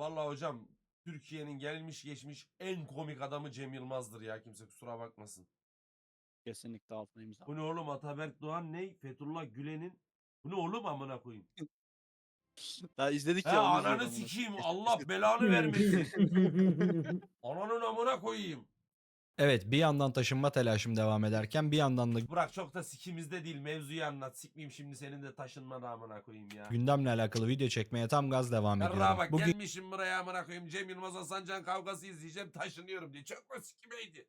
vallahi hocam Türkiye'nin gelmiş geçmiş en komik adamı Cem Yılmaz'dır ya kimse kusura bakmasın. Kesinlikle altına imza. Bu ne oğlum Ataberk Doğan ne? Fethullah Gülen'in bu ne oğlum amına koyayım? Daha izledik He ya. onu ananı bunu. sikeyim Allah belanı vermesin. Ananın amına koyayım. Evet bir yandan taşınma telaşım devam ederken bir yandan da Burak çok da sikimizde değil mevzuyu anlat. Sikmeyeyim şimdi senin de taşınma da amına koyayım ya. gündemle alakalı video çekmeye tam gaz devam Yarrağa ediyorum. bak Bugün gelmişim buraya amına koyayım Cem Yılmaz Hasan Can kavgası izleyeceğim taşınıyorum diye. Çok mu sikimeydi?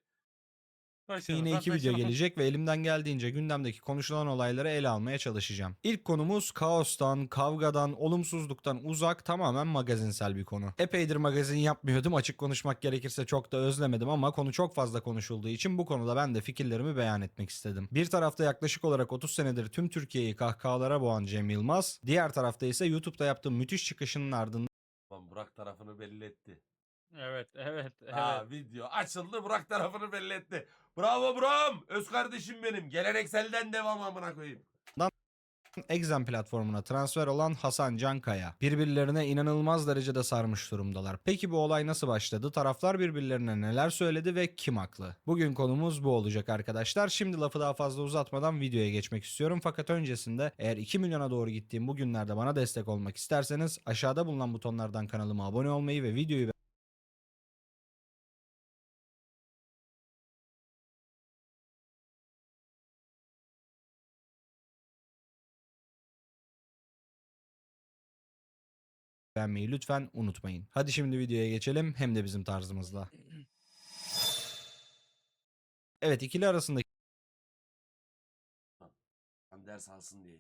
Yine iki video gelecek ve elimden geldiğince gündemdeki konuşulan olayları ele almaya çalışacağım. İlk konumuz kaostan, kavgadan, olumsuzluktan uzak tamamen magazinsel bir konu. Epeydir magazin yapmıyordum açık konuşmak gerekirse çok da özlemedim ama konu çok fazla konuşulduğu için bu konuda ben de fikirlerimi beyan etmek istedim. Bir tarafta yaklaşık olarak 30 senedir tüm Türkiye'yi kahkahalara boğan Cem Yılmaz, diğer tarafta ise YouTube'da yaptığı müthiş çıkışının ardından Lan Burak tarafını belli etti. Evet, evet, evet. Ha, video açıldı Burak tarafını belli etti. Bravo Burak'ım. Öz kardeşim benim. Gelenekselden devam amına koyayım. Exam platformuna transfer olan Hasan Cankaya. Birbirlerine inanılmaz derecede sarmış durumdalar. Peki bu olay nasıl başladı? Taraflar birbirlerine neler söyledi ve kim haklı? Bugün konumuz bu olacak arkadaşlar. Şimdi lafı daha fazla uzatmadan videoya geçmek istiyorum. Fakat öncesinde eğer 2 milyona doğru gittiğim bu günlerde bana destek olmak isterseniz aşağıda bulunan butonlardan kanalıma abone olmayı ve videoyu beğenmeyi lütfen unutmayın. Hadi şimdi videoya geçelim hem de bizim tarzımızla. Evet ikili arasındaki Lan ders alsın diye.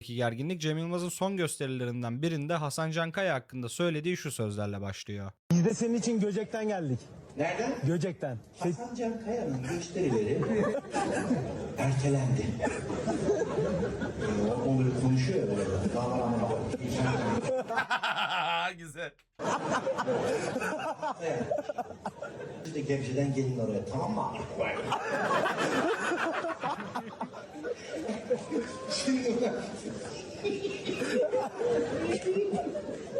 gerginlik Cem Yılmaz'ın son gösterilerinden birinde Hasan Cankaya hakkında söylediği şu sözlerle başlıyor. Biz de senin için Göcek'ten geldik. Nereden? Göcek'ten. Hasan Can Kaya'nın gösterileri ertelendi. Yani o, böyle konuşuyor ya böyle. Güzel. Siz de Gebze'den gelin oraya tamam mı? Şimdi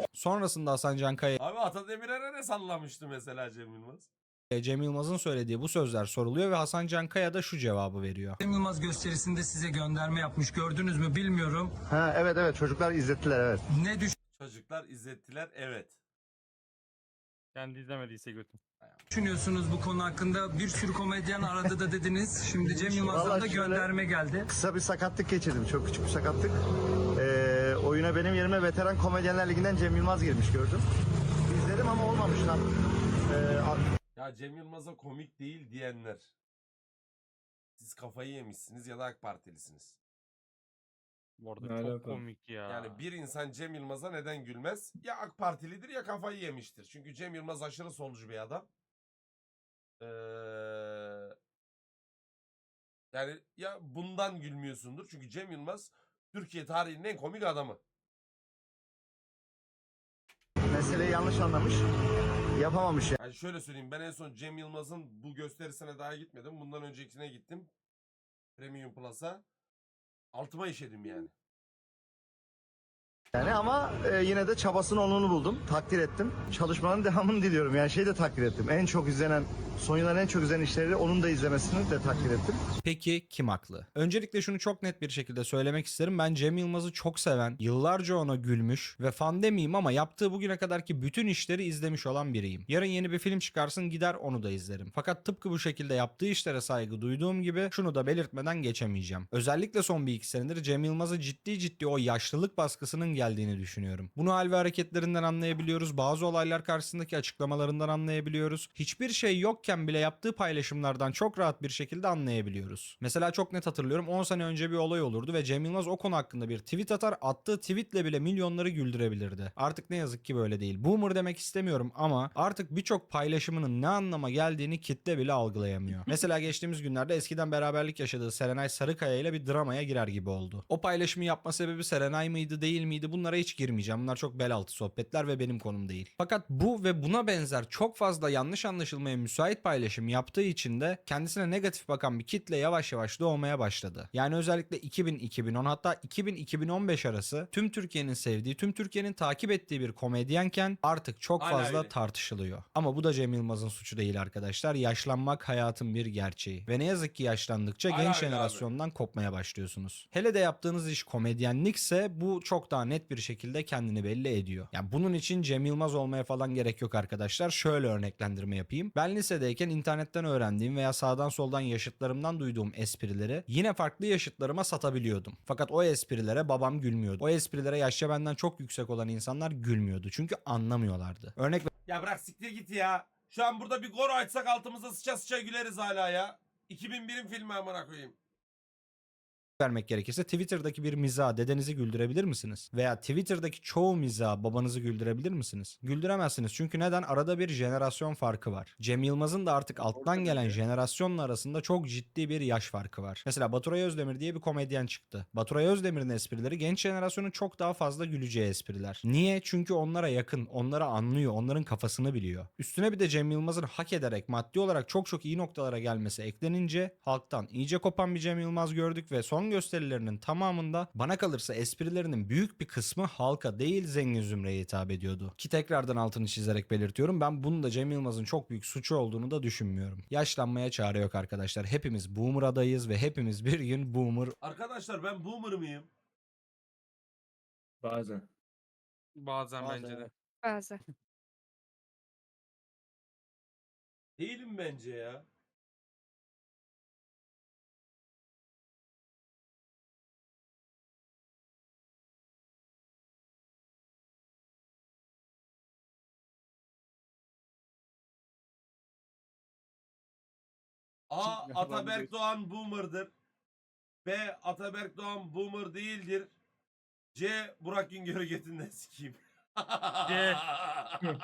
Sonrasında Hasan Cankaya Abi Atademir'e ne sallamıştı mesela Cem Yılmaz? Cem Yılmaz'ın söylediği bu sözler soruluyor ve Hasan Cankaya da şu cevabı veriyor. Cem Yılmaz gösterisinde size gönderme yapmış gördünüz mü bilmiyorum. Ha evet evet çocuklar izlettiler evet. Ne Çocuklar izlettiler evet. Kendi izlemediyse götüm. düşünüyorsunuz bu konu hakkında? Bir sürü komedyen aradı da dediniz. Şimdi Cem Yılmaz'dan Vallahi da şöyle- gönderme geldi. Kısa bir sakatlık geçirdim çok küçük bir sakatlık. Oyuna benim yerime veteran komedyenler liginden Cem Yılmaz girmiş gördüm. İzledim ama olmamış lan. Ee, Ya Cem Yılmaz'a komik değil diyenler. Siz kafayı yemişsiniz ya da AK Partilisiniz. Bu arada Ne çok alaka? komik ya. Yani bir insan Cem Yılmaz'a neden gülmez? Ya AK Partilidir ya kafayı yemiştir. Çünkü Cem Yılmaz aşırı solcu bir adam. Ee, yani ya bundan gülmüyorsundur. Çünkü Cem Yılmaz Türkiye tarihinin en komik adamı. Meseleyi yanlış anlamış. Yapamamış Yani şöyle söyleyeyim ben en son Cem Yılmaz'ın bu gösterisine daha gitmedim. Bundan öncekine gittim. Premium Plus'a. Altıma işedim yani. yani ama e, yine de çabasının onunu buldum. Takdir ettim. Çalışmanın devamını diliyorum. Yani şeyi de takdir ettim. En çok izlenen, son yılların en çok izlenen işleri onun da izlemesini de takdir ettim. Peki kim haklı? Öncelikle şunu çok net bir şekilde söylemek isterim. Ben Cem Yılmaz'ı çok seven, yıllarca ona gülmüş ve fan demeyeyim ama yaptığı bugüne kadarki bütün işleri izlemiş olan biriyim. Yarın yeni bir film çıkarsın gider onu da izlerim. Fakat tıpkı bu şekilde yaptığı işlere saygı duyduğum gibi şunu da belirtmeden geçemeyeceğim. Özellikle son bir iki senedir Cem Yılmaz'a ciddi ciddi o yaşlılık baskısının geldiğini düşünüyorum. Bunu hal ve hareketlerinden anlayabiliyoruz. Bazı olaylar karşısındaki açıklamalarından anlayabiliyoruz. Hiçbir şey yokken bile yaptığı paylaşımlardan çok rahat bir şekilde anlayabiliyoruz. Mesela çok net hatırlıyorum 10 sene önce bir olay olurdu ve Cem Yılmaz o konu hakkında bir tweet atar attığı tweetle bile milyonları güldürebilirdi. Artık ne yazık ki böyle değil. Boomer demek istemiyorum ama artık birçok paylaşımının ne anlama geldiğini kitle bile algılayamıyor. Mesela geçtiğimiz günlerde eskiden beraberlik yaşadığı Serenay Sarıkaya ile bir dramaya girer gibi oldu. O paylaşımı yapma sebebi Serenay mıydı değil miydi bunlara hiç girmeyeceğim. Bunlar çok bel altı sohbetler ve benim konum değil. Fakat bu ve buna benzer çok fazla yanlış anlaşılmaya müsait paylaşım yaptığı için de kendisine negatif bakan bir kitle yavaş yavaş doğmaya başladı. Yani özellikle 2000-2010 hatta 2000-2015 arası tüm Türkiye'nin sevdiği, tüm Türkiye'nin takip ettiği bir komedyenken artık çok Hala fazla öyle. tartışılıyor. Ama bu da Cem Yılmaz'ın suçu değil arkadaşlar. Yaşlanmak hayatın bir gerçeği. Ve ne yazık ki yaşlandıkça Hala genç öyle abi. jenerasyondan kopmaya başlıyorsunuz. Hele de yaptığınız iş komedyenlikse bu çok daha net bir şekilde kendini belli ediyor. Yani bunun için Cem Yılmaz olmaya falan gerek yok arkadaşlar. Şöyle örneklendirme yapayım. Ben lisedeyken internetten öğrendiğim veya sağdan soldan yaşıtlarımdan duyduğum esprileri yine farklı yaşıtlarıma satabiliyordum. Fakat o esprilere babam gülmüyordu. O esprilere yaşça benden çok yüksek olan insanlar gülmüyordu. Çünkü anlamıyorlardı. Örnek Ya bırak siktir git ya. Şu an burada bir goro açsak altımıza sıça sıça güleriz hala ya. 2001'in filmi amına koyayım. Vermek gerekirse Twitter'daki bir miza dedenizi güldürebilir misiniz? Veya Twitter'daki çoğu miza babanızı güldürebilir misiniz? Güldüremezsiniz çünkü neden? Arada bir jenerasyon farkı var. Cem Yılmaz'ın da artık alttan gelen jenerasyonla arasında çok ciddi bir yaş farkı var. Mesela Baturay Özdemir diye bir komedyen çıktı. Baturay Özdemir'in esprileri genç jenerasyonun çok daha fazla güleceği espriler. Niye? Çünkü onlara yakın, onları anlıyor, onların kafasını biliyor. Üstüne bir de Cem Yılmaz'ın hak ederek maddi olarak çok çok iyi noktalara gelmesi eklenince halktan iyice kopan bir Cem Yılmaz gördük ve son gösterilerinin tamamında bana kalırsa esprilerinin büyük bir kısmı halka değil zengin zümreye hitap ediyordu. Ki tekrardan altını çizerek belirtiyorum ben bunun da Cem Yılmaz'ın çok büyük suçu olduğunu da düşünmüyorum. Yaşlanmaya çare yok arkadaşlar. Hepimiz boomer adayız ve hepimiz bir gün boomer Arkadaşlar ben boomer mıyım? Bazen. Bazen, Bazen bence de. Bazen. Değilim bence ya. A. Ataberk. Doğan boomer'dır. B. Ataberk Doğan boomer değildir. C. Burak Güngör'ü götünden sikeyim. C.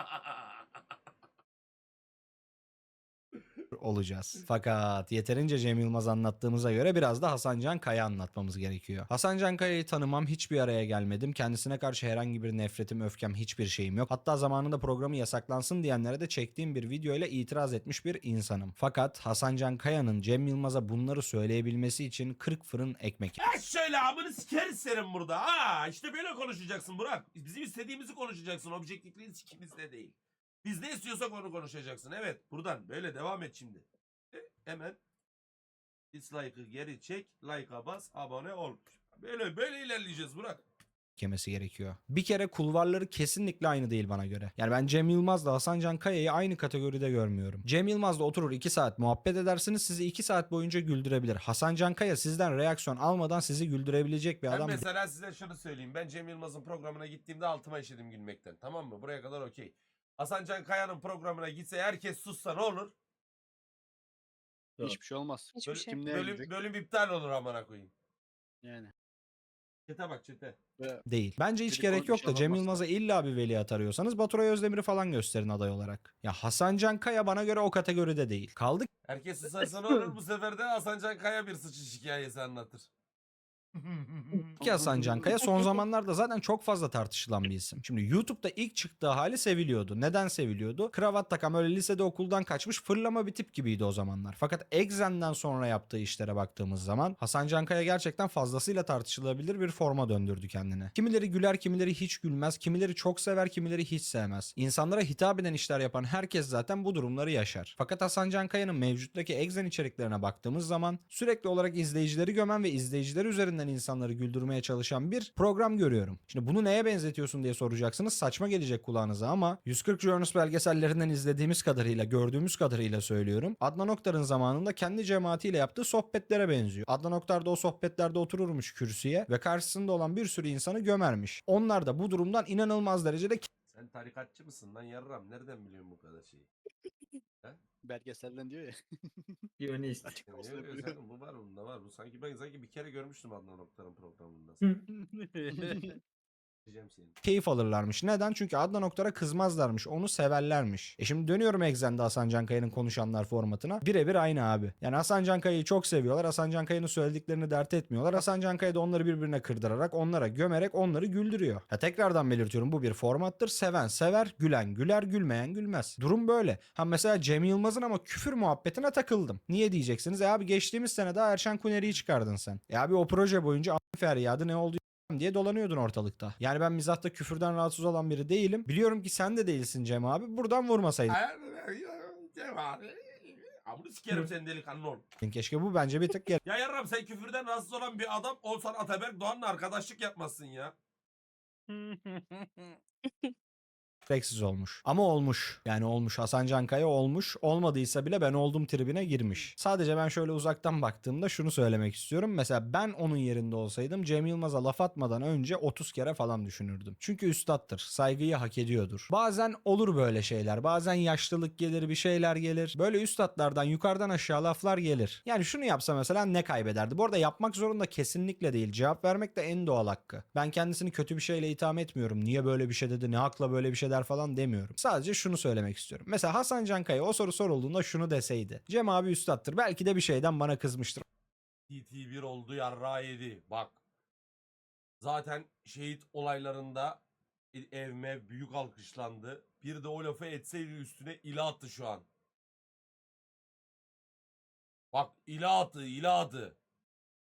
olacağız. Fakat yeterince Cem Yılmaz anlattığımıza göre biraz da Hasan Can Kaya anlatmamız gerekiyor. Hasan Can Kaya'yı tanımam, hiçbir araya gelmedim. Kendisine karşı herhangi bir nefretim, öfkem, hiçbir şeyim yok. Hatta zamanında programı yasaklansın diyenlere de çektiğim bir video ile itiraz etmiş bir insanım. Fakat Hasan Can Kaya'nın Cem Yılmaz'a bunları söyleyebilmesi için 40 fırın ekmek Ya şöyle amını sikeriz senin burada. Ha işte böyle konuşacaksın Burak. Bizim istediğimizi konuşacaksın. Objektifliğin sikimizde değil. Biz ne istiyorsak onu konuşacaksın. Evet buradan böyle devam et şimdi. E, hemen dislike'ı geri çek. Like'a bas. Abone ol. Böyle böyle ilerleyeceğiz Burak. yemesi gerekiyor. Bir kere kulvarları kesinlikle aynı değil bana göre. Yani ben Cem Yılmaz'la Hasan Can Kaya'yı aynı kategoride görmüyorum. Cem Yılmaz'la oturur 2 saat muhabbet edersiniz sizi 2 saat boyunca güldürebilir. Hasan Can Kaya sizden reaksiyon almadan sizi güldürebilecek bir Ben adam mesela size şunu söyleyeyim. Ben Cem Yılmaz'ın programına gittiğimde altıma işedim gülmekten. Tamam mı? Buraya kadar okey. Hasan Can Kaya'nın programına gitse herkes sussa ne olur? Yok. Hiçbir şey olmaz. Hiçbir Böl- şey. Bölüm, gidecek? bölüm iptal olur amına koyayım. Yani. Çete bak çete. Ve değil. Bence hiç Dedikodu gerek bir yok şey da Cem olmaz. Yılmaz'a illa bir veliaht arıyorsanız Baturay Özdemir'i falan gösterin aday olarak. Ya Hasan Can Kaya bana göre o kategoride değil. Kaldı Herkes susarsa ne olur? Bu sefer de Hasan Can Kaya bir sıçış hikayesi anlatır. Ki Hasan Can Kaya son zamanlarda zaten çok fazla tartışılan bir isim. Şimdi YouTube'da ilk çıktığı hali seviliyordu. Neden seviliyordu? Kravat takan öyle lisede okuldan kaçmış fırlama bir tip gibiydi o zamanlar. Fakat Exen'den sonra yaptığı işlere baktığımız zaman Hasan Can Kaya gerçekten fazlasıyla tartışılabilir bir forma döndürdü kendine. Kimileri güler, kimileri hiç gülmez, kimileri çok sever, kimileri hiç sevmez. İnsanlara hitap eden işler yapan herkes zaten bu durumları yaşar. Fakat Hasan Can Kaya'nın mevcuttaki Exen içeriklerine baktığımız zaman sürekli olarak izleyicileri gömen ve izleyiciler üzerinden insanları güldürmeye çalışan bir program görüyorum. Şimdi bunu neye benzetiyorsun diye soracaksınız. Saçma gelecek kulağınıza ama 140 Jonas belgesellerinden izlediğimiz kadarıyla, gördüğümüz kadarıyla söylüyorum. Adnan Oktar'ın zamanında kendi cemaatiyle yaptığı sohbetlere benziyor. Adnan Oktar da o sohbetlerde otururmuş kürsüye ve karşısında olan bir sürü insanı gömermiş. Onlar da bu durumdan inanılmaz derecede Sen tarikatçı mısın lan yarram? Nereden biliyorsun bu kadar şeyi? belgeselden diyor ya. Piyonist. Açık Ya olsun? Bu var bunda var. Bu sanki ben sanki bir kere görmüştüm Adnan Oktar'ın programında. Seni. keyif alırlarmış. Neden? Çünkü Adnan Oktar'a kızmazlarmış. Onu severlermiş. E şimdi dönüyorum Exxen'de Hasan Cankaya'nın konuşanlar formatına. Birebir aynı abi. Yani Hasan Cankaya'yı çok seviyorlar. Hasan Cankaya'nın söylediklerini dert etmiyorlar. Hasan Cankaya da onları birbirine kırdırarak, onlara gömerek onları güldürüyor. Ha tekrardan belirtiyorum bu bir formattır. Seven sever, gülen güler, gülmeyen gülmez. Durum böyle. Ha mesela Cem Yılmaz'ın ama küfür muhabbetine takıldım. Niye diyeceksiniz? E abi geçtiğimiz sene daha Erşen Kuneri'yi çıkardın sen. E abi o proje boyunca "Am feryadı ne oldu diye dolanıyordun ortalıkta. Yani ben mizahta küfürden rahatsız olan biri değilim. Biliyorum ki sen de değilsin Cem abi. Buradan vurmasaydın. Cem abi. Amını sikerim sen delikanlı ol. Keşke bu bence bir tık Ya yarram sen küfürden rahatsız olan bir adam olsan Ataberk Doğan'la arkadaşlık yapmazsın ya. gereksiz olmuş. Ama olmuş. Yani olmuş. Hasan Cankaya olmuş. Olmadıysa bile ben oldum tribine girmiş. Sadece ben şöyle uzaktan baktığımda şunu söylemek istiyorum. Mesela ben onun yerinde olsaydım Cem Yılmaz'a laf atmadan önce 30 kere falan düşünürdüm. Çünkü üstattır. Saygıyı hak ediyordur. Bazen olur böyle şeyler. Bazen yaşlılık gelir bir şeyler gelir. Böyle üstatlardan yukarıdan aşağı laflar gelir. Yani şunu yapsa mesela ne kaybederdi? Bu arada yapmak zorunda kesinlikle değil. Cevap vermek de en doğal hakkı. Ben kendisini kötü bir şeyle itham etmiyorum. Niye böyle bir şey dedi? Ne hakla böyle bir şey der falan demiyorum. Sadece şunu söylemek istiyorum. Mesela Hasan Cankaya o soru sorulduğunda şunu deseydi. Cem abi üstattır. Belki de bir şeyden bana kızmıştır. TT1 oldu yarra yedi. Bak. Zaten şehit olaylarında evme büyük alkışlandı. Bir de o lafı etseydi üstüne ila attı şu an. Bak ila attı ila attı.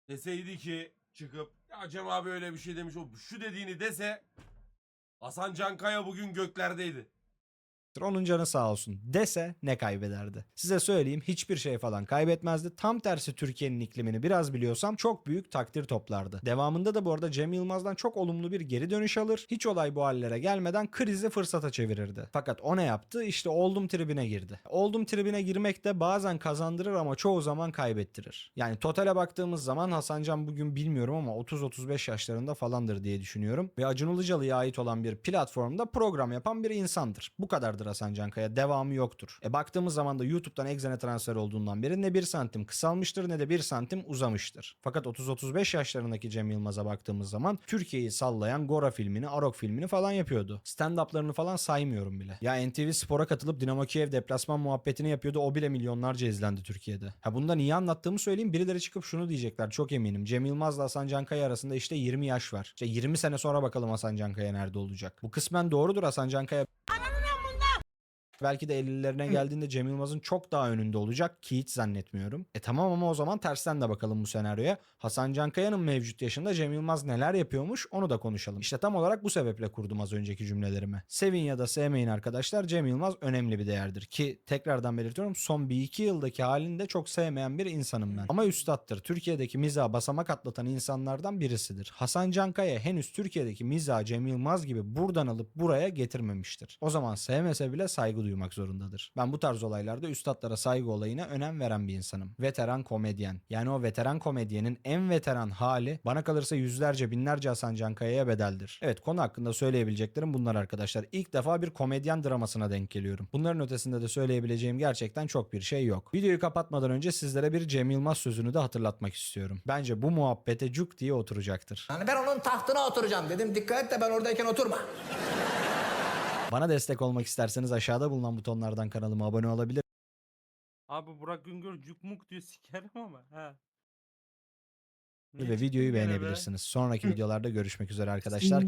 Deseydi ki çıkıp ya Cem abi öyle bir şey demiş. O şu dediğini dese Hasan Cankaya bugün göklerdeydi. Onun canı sağ olsun dese ne kaybederdi? Size söyleyeyim hiçbir şey falan kaybetmezdi. Tam tersi Türkiye'nin iklimini biraz biliyorsam çok büyük takdir toplardı. Devamında da bu arada Cem Yılmaz'dan çok olumlu bir geri dönüş alır. Hiç olay bu hallere gelmeden krizi fırsata çevirirdi. Fakat o ne yaptı? İşte oldum tribine girdi. Oldum tribine girmek de bazen kazandırır ama çoğu zaman kaybettirir. Yani totale baktığımız zaman Hasan Can bugün bilmiyorum ama 30-35 yaşlarında falandır diye düşünüyorum. Ve Acun Ilıcalı'ya ait olan bir platformda program yapan bir insandır. Bu kadardır Hasan Cankaya. Devamı yoktur. E baktığımız zaman da YouTube'dan Exxen'e transfer olduğundan beri ne 1 santim kısalmıştır ne de 1 santim uzamıştır. Fakat 30-35 yaşlarındaki Cem Yılmaz'a baktığımız zaman Türkiye'yi sallayan Gora filmini, Arok filmini falan yapıyordu. Stand-up'larını falan saymıyorum bile. Ya NTV Spor'a katılıp Dinamo Kiev deplasman muhabbetini yapıyordu. O bile milyonlarca izlendi Türkiye'de. Ha bunda niye anlattığımı söyleyeyim. Birileri çıkıp şunu diyecekler çok eminim. Cem Yılmaz'la Hasan Cankaya arasında işte 20 yaş var. İşte 20 sene sonra bakalım Hasan Cankaya nerede olacak. Bu kısmen doğrudur. Hasan Cankaya Belki de 50'lerine geldiğinde Cem Yılmaz'ın çok daha önünde olacak ki hiç zannetmiyorum. E tamam ama o zaman tersten de bakalım bu senaryoya. Hasan Cankaya'nın mevcut yaşında Cem Yılmaz neler yapıyormuş onu da konuşalım. İşte tam olarak bu sebeple kurdum az önceki cümlelerimi. Sevin ya da sevmeyin arkadaşlar Cem Yılmaz önemli bir değerdir. Ki tekrardan belirtiyorum son 1-2 yıldaki halini de çok sevmeyen bir insanım ben. Ama üstattır. Türkiye'deki miza basamak atlatan insanlardan birisidir. Hasan Cankaya henüz Türkiye'deki miza Cem Yılmaz gibi buradan alıp buraya getirmemiştir. O zaman sevmese bile saygı duymak zorundadır. Ben bu tarz olaylarda üstadlara saygı olayına önem veren bir insanım. Veteran komedyen. Yani o veteran komedyenin en veteran hali bana kalırsa yüzlerce binlerce Hasan Cankaya'ya bedeldir. Evet konu hakkında söyleyebileceklerim bunlar arkadaşlar. İlk defa bir komedyen dramasına denk geliyorum. Bunların ötesinde de söyleyebileceğim gerçekten çok bir şey yok. Videoyu kapatmadan önce sizlere bir Cem Yılmaz sözünü de hatırlatmak istiyorum. Bence bu muhabbete cuk diye oturacaktır. Yani ben onun tahtına oturacağım dedim. Dikkat et de ben oradayken oturma. Bana destek olmak isterseniz aşağıda bulunan butonlardan kanalıma abone olabilir Abi Burak Güngör cukmuk diyor sikerim ama. Ha. ve videoyu beğenebilirsiniz. Sonraki videolarda görüşmek üzere arkadaşlar.